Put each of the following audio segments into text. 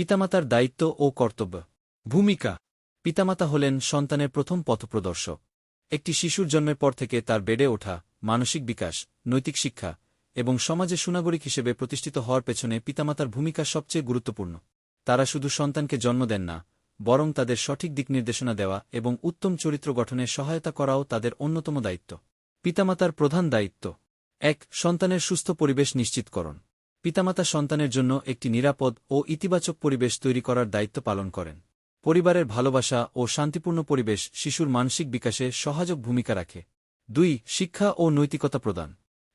পিতামাতার দায়িত্ব ও কর্তব্য। ভূমিকা। পিতামাতা হলেন সন্তানের প্রথম পথপ্রদর্শক। একটি শিশুর জন্মের পর থেকে তার বেড়ে ওঠা, মানসিক বিকাশ, নৈতিক শিক্ষা এবং সমাজে সুনাগরিক হিসেবে প্রতিষ্ঠিত হওয়ার পেছনে পিতামাতার ভূমিকা সবচেয়ে গুরুত্বপূর্ণ। তারা শুধু সন্তানকে জন্ম দেন না, বরং তাদের সঠিক দিক নির্দেশনা দেওয়া এবং উত্তম চরিত্র গঠনে সহায়তা করাও তাদের অন্যতম দায়িত্ব। পিতামাতার প্রধান দায়িত্ব। এক, সন্তানের সুস্থ পরিবেশ নিশ্চিতকরণ। পিতামাতা সন্তানের জন্য একটি নিরাপদ ও ইতিবাচক পরিবেশ তৈরি করার দায়িত্ব পালন করেন। পরিবারের ভালোবাসা ও শান্তিপূর্ণ পরিবেশ শিশুর মানসিক বিকাশে সহায়ক ভূমিকা রাখে। দুই, শিক্ষা ও নৈতিকতা প্রদান।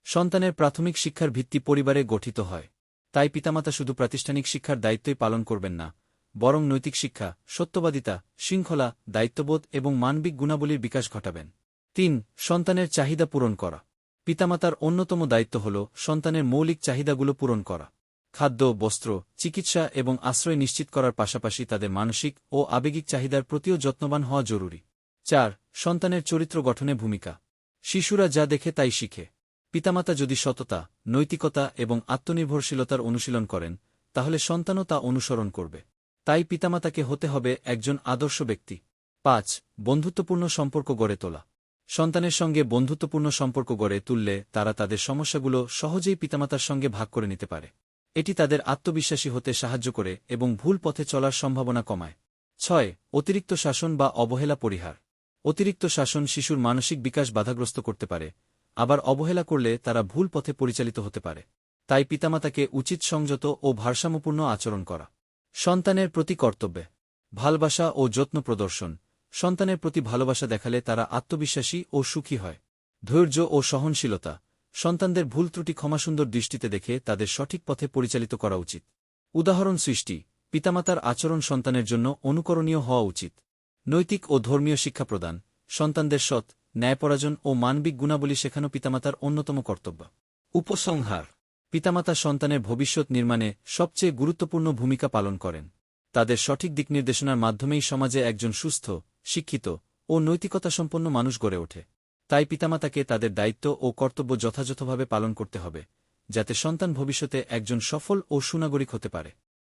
সন্তানের প্রাথমিক শিক্ষার ভিত্তি পরিবারে গঠিত হয়। তাই পিতামাতা শুধু প্রাতিষ্ঠানিক শিক্ষার দায়িত্বই পালন করবেন না, বরং নৈতিক শিক্ষা, সত্যবাদিতা, শৃঙ্খলা, দায়িত্ববোধ এবং মানবিক গুণাবলীর বিকাশ ঘটাবেন। তিন, সন্তানের চাহিদা পূরণ করা। পিতামাতার অন্যতম দায়িত্ব হল সন্তানের মৌলিক চাহিদাগুলো পূরণ করা। খাদ্য, বস্ত্র, চিকিৎসা এবং আশ্রয় নিশ্চিত করার পাশাপাশি তাদের মানসিক ও আবেগিক চাহিদার প্রতিও যত্নবান হওয়া জরুরি। চার, সন্তানের চরিত্র গঠনে ভূমিকা। শিশুরা যা দেখে তাই শিখে। পিতামাতা যদি সততা, নৈতিকতা এবং আত্মনির্ভরশীলতার অনুশীলন করেন, তাহলে সন্তানও তা অনুসরণ করবে। তাই পিতামাতাকে হতে হবে একজন আদর্শ ব্যক্তি। পাঁচ, বন্ধুত্বপূর্ণ সম্পর্ক গড়ে তোলা। সন্তানের সঙ্গে বন্ধুত্বপূর্ণ সম্পর্ক গড়ে তুললে তারা তাদের সমস্যাগুলো সহজেই পিতামাতার সঙ্গে ভাগ করে নিতে পারে। এটি তাদের আত্মবিশ্বাসী হতে সাহায্য করে এবং ভুল পথে চলার সম্ভাবনা কমায়। ছয়, অতিরিক্ত শাসন বা অবহেলা পরিহার। অতিরিক্ত শাসন শিশুর মানসিক বিকাশ বাধাগ্রস্ত করতে পারে, আবার অবহেলা করলে তারা ভুল পথে পরিচালিত হতে পারে। তাই পিতামাতাকে উচিত সংযত ও ভারসাম্যপূর্ণ আচরণ করা। সন্তানের প্রতি কর্তব্যে। ভালবাসা ও যত্ন প্রদর্শন। সন্তানের প্রতি ভালোবাসা দেখালে তারা আত্মবিশ্বাসী ও সুখী হয়। ধৈর্য ও সহনশীলতা। সন্তানদের ভুল ত্রুটি ক্ষমাসুন্দর দৃষ্টিতে দেখে তাদের সঠিক পথে পরিচালিত করা উচিত। উদাহরণ সৃষ্টি। পিতামাতার আচরণ সন্তানের জন্য অনুকরণীয় হওয়া উচিত। নৈতিক ও ধর্মীয় শিক্ষা প্রদান। সন্তানদের সৎ ন্যায়পরাজন ও মানবিক গুণাবলী শেখানো পিতামাতার অন্যতম কর্তব্য। উপসংহার। পিতামাতা সন্তানের ভবিষ্যৎ নির্মাণে সবচেয়ে গুরুত্বপূর্ণ ভূমিকা পালন করেন। তাদের সঠিক দিক নির্দেশনার মাধ্যমেই সমাজে একজন সুস্থ শিক্ষিত ও নৈতিকতাসম্পন্ন মানুষ গড়ে ওঠে। তাই পিতামাতাকে তাদের দায়িত্ব ও কর্তব্য যথাযথভাবে পালন করতে হবে, যাতে সন্তান ভবিষ্যতে একজন সফল ও সুনাগরিক হতে পারে।